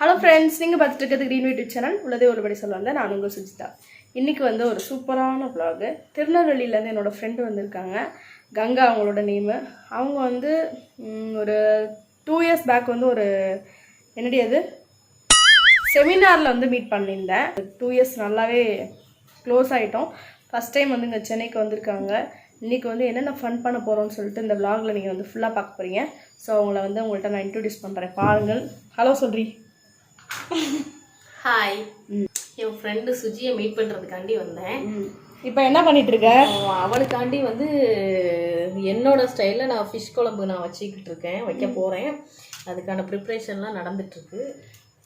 Hello friends நீங்கள் பார்த்துட்டு இருக்கிறது க்ரீன் யூடியூப் சேனல் உள்ளதே ஒருபடி சொல்லுவாங்க நான் உங்கள் சுஜிதா. இன்றைக்கி வந்து ஒரு சூப்பரான vlog. திருநெல்வேலியிலேருந்து என்னோடய ஃப்ரெண்டு வந்திருக்காங்க. கங்கா அவங்களோட நேமு அவங்க வந்து ஒரு டூ இயர்ஸ் பேக் வந்து ஒரு என்னடி அது? செமினாரில் வந்து மீட் பண்ணியிருந்தேன். டூ இயர்ஸ் நல்லாவே க்ளோஸ் ஆகிட்டோம் ஃபஸ்ட் டைம் வந்து இங்கே சென்னைக்கு வந்திருக்காங்க. இன்றைக்கி வந்து என்னென்ன ஃபன் பண்ண போகிறோம்னு சொல்லிட்டு இந்த vlogல நீங்கள் வந்து ஃபுல்லாக பார்க்க போகிறீங்க ஸோ அவங்கள வந்து உங்கள்கிட்ட நான் இன்ட்ரடியூஸ் பண்ணுறேன் பாருங்கள். ஹலோ சொல்றீ. ஹாய் என் ஃப்ரெண்டு சுஜியை மீட் பண்ணுறதுக்காண்டி வந்தேன். இப்போ என்ன பண்ணிட்டு இருக்க அவ- அவளுக்காண்டி வந்து என்னோட ஸ்டைலில் நான் ஃபிஷ் குழம்பு நான் வச்சுக்கிட்டு இருக்கேன் வைக்க போகிறேன் அதுக்கான ப்ரிப்ரேஷன்லாம் நடந்துட்டுருக்கு.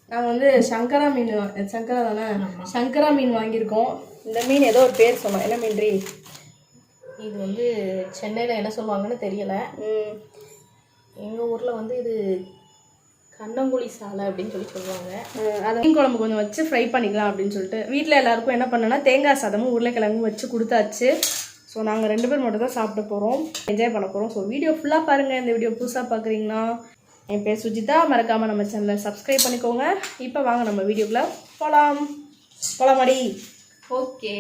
நாங்கள் வந்து சங்கரா மீன் சங்கரா தானே? சங்கரா மீன் வாங்கியிருக்கோம். இந்த மீன் ஏதோ ஒரு பேர் சொன்னோம். என்ன மீன் ரீ இது வந்து சென்னையில் என்ன சொல்லுவாங்கன்னு தெரியல. எங்கள் ஊரில் வந்து இது கண்ணங்குழி சாலை அப்படின்னு சொல்லி சொல்லுவாங்க. அதை மீன் குழம்பு கொஞ்சம் வச்சு ஃப்ரை பண்ணிக்கலாம் அப்படின்னு சொல்லிட்டு. வீட்டில் எல்லாருக்கும் என்ன பண்ணேன்னா தேங்காய் சாதமும் உருளைக்கிழங்கும் வச்சு கொடுத்தாச்சு. ஸோ நாங்கள் ரெண்டு பேர் மட்டும் தான் சாப்பிட போகிறோம் என்ஜாய் பண்ண போகிறோம் ஸோ வீடியோ ஃபுல்லாக பாருங்கள் இந்த வீடியோ புதுசாக பார்க்குறீங்கன்னா என் பேர் சுஜிதா. மறக்காமல் நம்ம சேனலை சப்ஸ்கிரைப் பண்ணிக்கோங்க. இப்போ வாங்க நம்ம வீடியோக்குள்ளே போகலாம் போகலாமாடி ஓகே.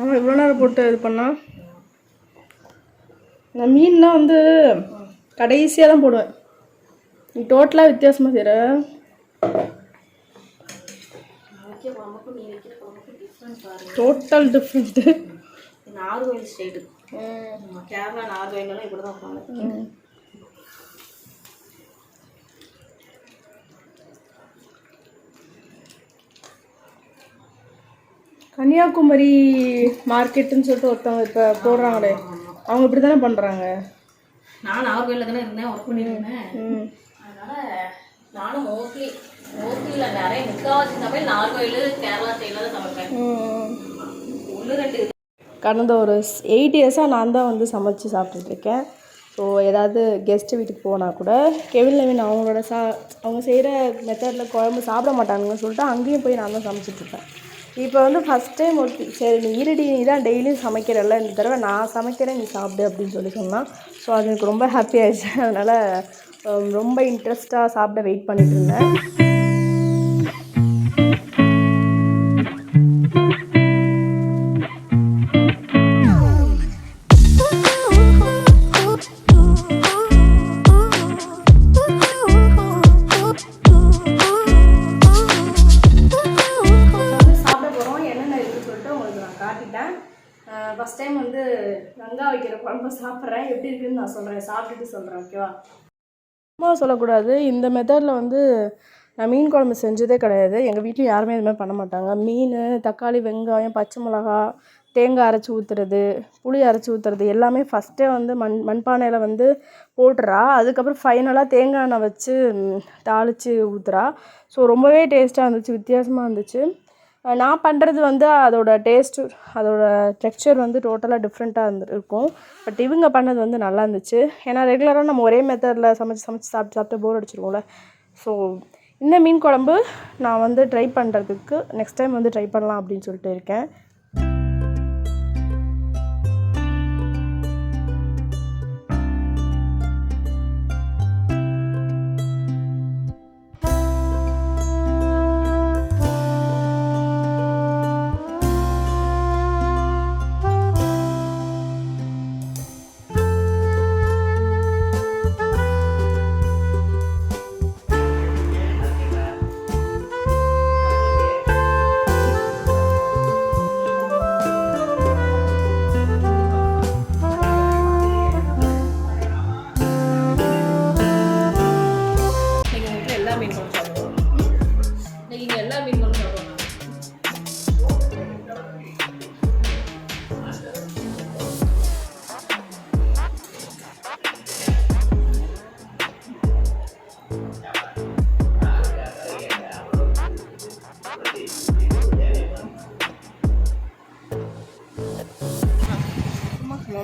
ஆமாம் இவ்வளோ நேரம் போட்டு இது பண்ணா? நான் மீன்லாம் வந்து கடைசியாக தான் போடுவேன். நீ டோட்டலாக வித்தியாசமாக செய்கிற டோட்டல் டிஃப்ரெண்ட்டு இது நார்கோயில் ஸ்டைடு கேரளா நார்கோயிலெலாம் இப்படி தான் வைப்பாங்க. கன்னியாகுமரி மார்க்கெட்டுன்னு சொல்லிட்டு ஒருத்தவங்க இப்போ போடுறாங்களே. அவங்க இப்படி தானே பண்ணுறாங்க நான் நாகர்கோயிலில் தானே இருந்தேன் ஒர்க் பண்ணியிருந்தேன் அதனால நானும் மோஸ்ட்லி மோஸ்ட்லி நிறைய முக்கால்வாசி சமையல் நாகர்கோயில் கேரளா தான் சமைப்பேன். ஒன்று ரெண்டு கடந்த ஒரு எயிட் இயர்ஸாக நான் தான் வந்து சமைச்சு சாப்பிட்டுட்டு இருக்கேன். ஸோ ஏதாவது கெஸ்ட்டு வீட்டுக்கு போனால் கூட கெவின் லெவின் அவங்களோட சா அவங்க செய்கிற மெத்தடில் குழம்பு சாப்பிட மாட்டாங்கன்னு சொல்லிட்டு அங்கேயும் போய் நான் தான் சமைச்சிட்ருப்பேன் இப்போ வந்து ஃபஸ்ட் டைம் ஒருத்தி சரி நீ இருடி நீ தான் டெய்லியும் சமைக்கிறல்ல இந்த தடவை நான் சமைக்கிறேன் நீ சாப்பிடு அப்படின்னு சொல்லி சொன்னான். ஸோ அது எனக்கு ரொம்ப ஹாப்பி ஆயிடுச்சு. அதனால் ரொம்ப இன்ட்ரெஸ்ட்டாக சாப்பிட வெயிட் பண்ணிட்டு இருந்தேன். மட்டும் உங்களுக்கு நான் காட்டிட்டேன். ஃபஸ்ட் டைம் வந்து கங்கா வைக்கிற குழம்பு சாப்பிட்றேன். எப்படி இருக்குன்னு நான் சொல்கிறேன் சாப்பிட்டுட்டு சொல்கிறேன் ஓகேவா சும்மா சொல்லக்கூடாது. இந்த மெத்தடில் வந்து நான் மீன் குழம்பு செஞ்சதே கிடையாது. எங்கள் வீட்டில் யாருமே இது மாதிரி பண்ண மாட்டாங்க. மீன் தக்காளி வெங்காயம் பச்சை மிளகா தேங்காய் அரைச்சி ஊற்றுறது புளி அரைச்சி ஊற்றுறது எல்லாமே ஃபஸ்ட்டே வந்து மண் மண்பானையில் வந்து போட்டுறா. அதுக்கப்புறம் ஃபைனலாக தேங்காய் எண்ணெய் வச்சு தாளித்து ஊற்றுறா ஸோ ரொம்பவே டேஸ்ட்டாக இருந்துச்சு வித்தியாசமாக இருந்துச்சு. நான் பண்ணுறது வந்து அதோட டேஸ்ட்டு அதோட டெக்ஸ்சர் வந்து டோட்டலாக டிஃப்ரெண்ட்டாக இருந்திருக்கும் பட் இவங்க பண்ணது வந்து நல்லா இருந்துச்சு. ஏன்னா ரெகுலராக நம்ம ஒரே மெத்தடில் சமைச்சு சமைச்சு சாப்பிட்டு சாப்பிட்டு போர் அடிச்சிருவோம்ல. ஸோ இந்த மீன் குழம்பு நான் வந்து ட்ரை பண்ணுறதுக்கு நெக்ஸ்ட் டைம் வந்து ட்ரை பண்ணலாம் அப்படின்னு சொல்லிட்டு இருக்கேன்.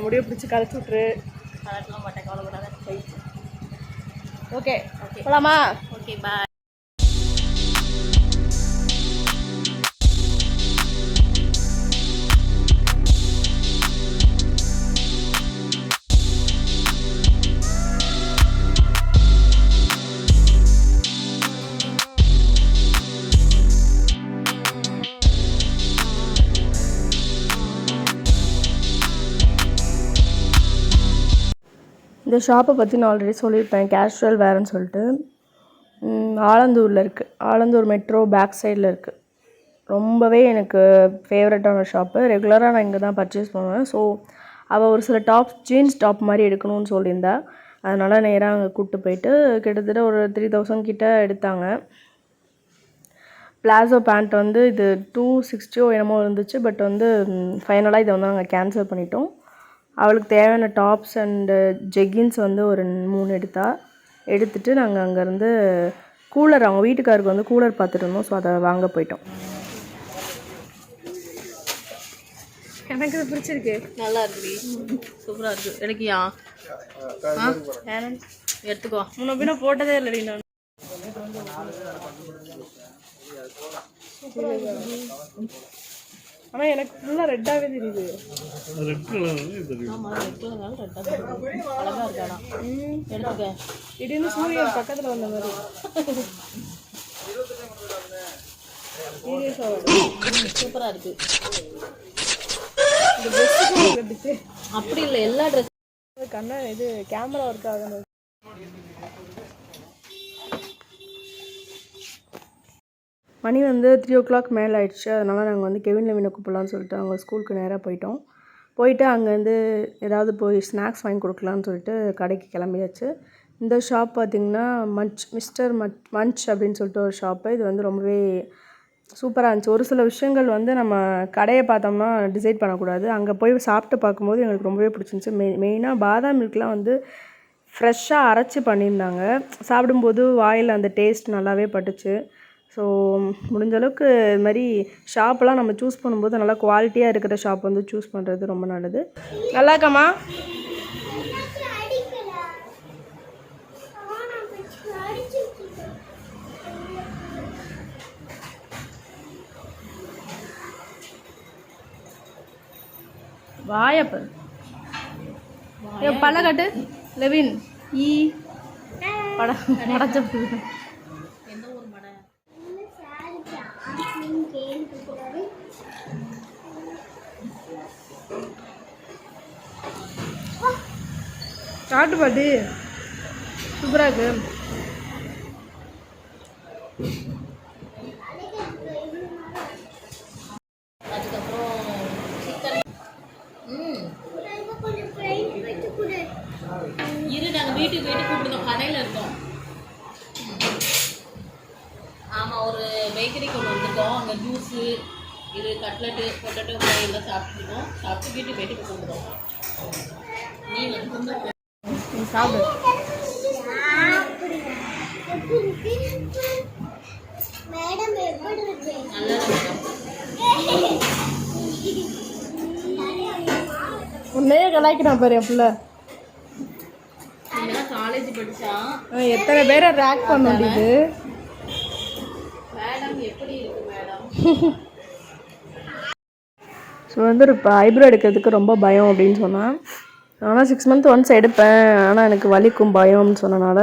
முடிய பிடிச்சி கரைச்சி விட்ரு கலட்டலாம் மாட்டேன் கவலைப்படாத. போயிடுச்சு ஓகே ஓகே போகலாமா ஓகே பாய் இந்த ஷாப்பை பற்றி நான் ஆல்ரெடி சொல்லியிருப்பேன். கேஷுவல் வேறுன்னு சொல்லிட்டு. ஆலந்தூரில் இருக்குது ஆலந்தூர் மெட்ரோ பேக் சைடில் இருக்குது ரொம்பவே எனக்கு ஃபேவரட்டான ஷாப்பு ரெகுலராக நான் இங்கே தான் பர்ச்சேஸ் பண்ணுவேன். ஸோ அவள் ஒரு சில டாப் ஜீன்ஸ் டாப் மாதிரி எடுக்கணும்னு சொல்லியிருந்தா. அதனால் நேராக அங்கே கூப்பிட்டு போயிட்டு கிட்டத்தட்ட ஒரு த்ரீ தௌசண்ட் கிட்டே எடுத்தாங்க. பிளாசோ பேண்ட் வந்து இது டூ சிக்ஸ்டியோ என்னமோ இருந்துச்சு. பட் வந்து ஃபைனலாக இதை வந்து நாங்கள் கேன்சல் பண்ணிட்டோம். அவளுக்கு தேவையான டாப்ஸ் அண்டு ஜெகின்ஸ் வந்து ஒரு மூணு எடுத்தா எடுத்துட்டு நாங்கள் அங்கேருந்து கூலர் அவங்க வீட்டுக்காருக்கு வந்து கூலர் பார்த்துட்டு இருந்தோம். ஸோ அதை வாங்க போயிட்டோம். எனக்கு இது பிடிச்சிருக்கு. நல்லா இருக்குடி. சூப்பரா இருக்கு. எடுக்கியா ஆ எடுத்துக்கோ. முன்ன பின்ன போட்டதே இல்லடி நான். ஆனால் எனக்கு ஃபுல்லாக ரெட்டாகவே தெரியுது. ஆமா ரெட் கலர்னால ரெட்டா தெரியுது. அழகா இருக்காடா எடுத்துக்க. திடீர்னு சூரியன் பக்கத்தில் வந்த மாதிரி. சீரியஸாக சூப்பரா இருக்கு. அப்படி இல்லை எல்லா ட்ரெஸ் கண்ணா இது கேமரா ஒர்க் ஆகணும் மணி வந்து த்ரீ ஓ கிளாக் மேலே ஆயிடுச்சு. அதனால் நாங்கள் வந்து கெவின் லெவினை கூப்பிடலான்னு சொல்லிட்டு அவங்க ஸ்கூலுக்கு நேராக போயிட்டோம். போயிட்டு அங்கேருந்து ஏதாவது போய் ஸ்நாக்ஸ் வாங்கி கொடுக்கலான்னு சொல்லிட்டு கடைக்கு கிளம்பியாச்சு. இந்த ஷாப் பார்த்திங்கன்னா மச் மிஸ்டர் மச் மன்ச் அப்படின்னு சொல்லிட்டு ஒரு ஷாப்பு இது வந்து ரொம்பவே சூப்பராக இருந்துச்சு. ஒரு சில விஷயங்கள் வந்து நம்ம கடையை பார்த்தோம்னா டிசைட் பண்ணக்கூடாது. அங்கே போய் சாப்பிட்டு பார்க்கும்போது எங்களுக்கு ரொம்பவே பிடிச்சிருந்துச்சி. மெய் மெயினாக பாதாம் மில்க்லாம் வந்து ஃப்ரெஷ்ஷாக அரைச்சி பண்ணியிருந்தாங்க. சாப்பிடும்போது வாயில் அந்த டேஸ்ட் நல்லாவே பட்டுச்சு. ஸோ முடிஞ்ச அளவுக்கு இது மாதிரி ஷாப்பெல்லாம் நம்ம சூஸ் பண்ணும்போது நல்லா குவாலிட்டியாக இருக்கிற ஷாப் வந்து சூஸ் பண்ணுறது ரொம்ப நல்லது. நல்லா இருக்காம்மா? வாயப்ப. பல்ல லெவின். ஈ. பட படச்ச காட்டு பாட்டு. சூப்பராக இருக்கு அதுக்கப்புறம் சிக்கன் ம் இரு நாங்கள் வீட்டுக்கு போயிட்டு கூப்பிடுதோம் கடையில் இருக்கோம் ஆமாம் ஒரு பேக்கரி கொண்டு வந்திருக்கோம் அங்கே ஜூஸு இது கட்லெட்டு பொட்டேட்டோ ஃப்ரை எல்லாம் சாப்பிட்டுருக்கோம் சாப்பிட்டு வீட்டுக்கு போயிட்டு கூப்பிடுதோம் நீ வந்து நீ சாப்பிடு மேடம் எப்படி இருக்கு. நல்லா இருக்கும் உன்னையே கலாய்க்கிறான் பாரு என் பிள்ளை. காலேஜ் அவன் எத்தனை பேரை ரேக் பண்ண முடியுது? மேடம் எப்படி இருக்கு மேடம்? ஸோ வந்து இப்போ ஐப்ரோ எடுக்கிறதுக்கு ரொம்ப பயம் அப்படின்னு சொன்னான் ஆனால் சிக்ஸ் மந்த் ஒன்ஸ் எடுப்பேன். ஆனால் எனக்கு வலிக்கும் பயம்னு சொன்னனால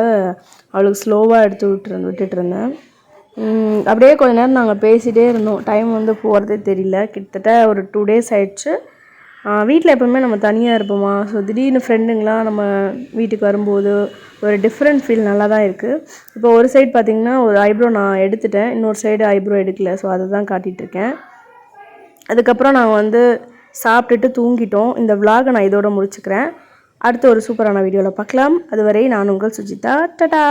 அவளுக்கு ஸ்லோவாக எடுத்து விட்டு விட்டுட்டு இருந்தேன். அப்படியே கொஞ்ச நேரம் நாங்கள் பேசிகிட்டே இருந்தோம். டைம் வந்து போகிறதே தெரியல. கிட்டத்தட்ட ஒரு டூ டேஸ் ஆயிடுச்சு. வீட்டில் எப்பவுமே நம்ம தனியாக இருப்போமா? ஸோ திடீர்னு ஃப்ரெண்டுங்களாம் நம்ம வீட்டுக்கு வரும்போது ஒரு டிஃப்ரெண்ட் ஃபீல் நல்லா தான் இருக்குது இப்போ ஒரு சைடு பார்த்திங்கன்னா ஒரு ஐப்ரோ நான் எடுத்துட்டேன். இன்னொரு சைடு ஐப்ரோ எடுக்கல. ஸோ அதை தான் காட்டிகிட்ருக்கேன் அதுக்கப்புறம் நாங்கள் வந்து சாப்பிட்டுட்டு தூங்கிட்டோம். இந்த விலாகை நான் இதோட முடிச்சுக்கிறேன். அடுத்த ஒரு சூப்பரான வீடியோவில் பார்க்கலாம். அதுவரை நான் உங்கள் சுஜிதா. டடா!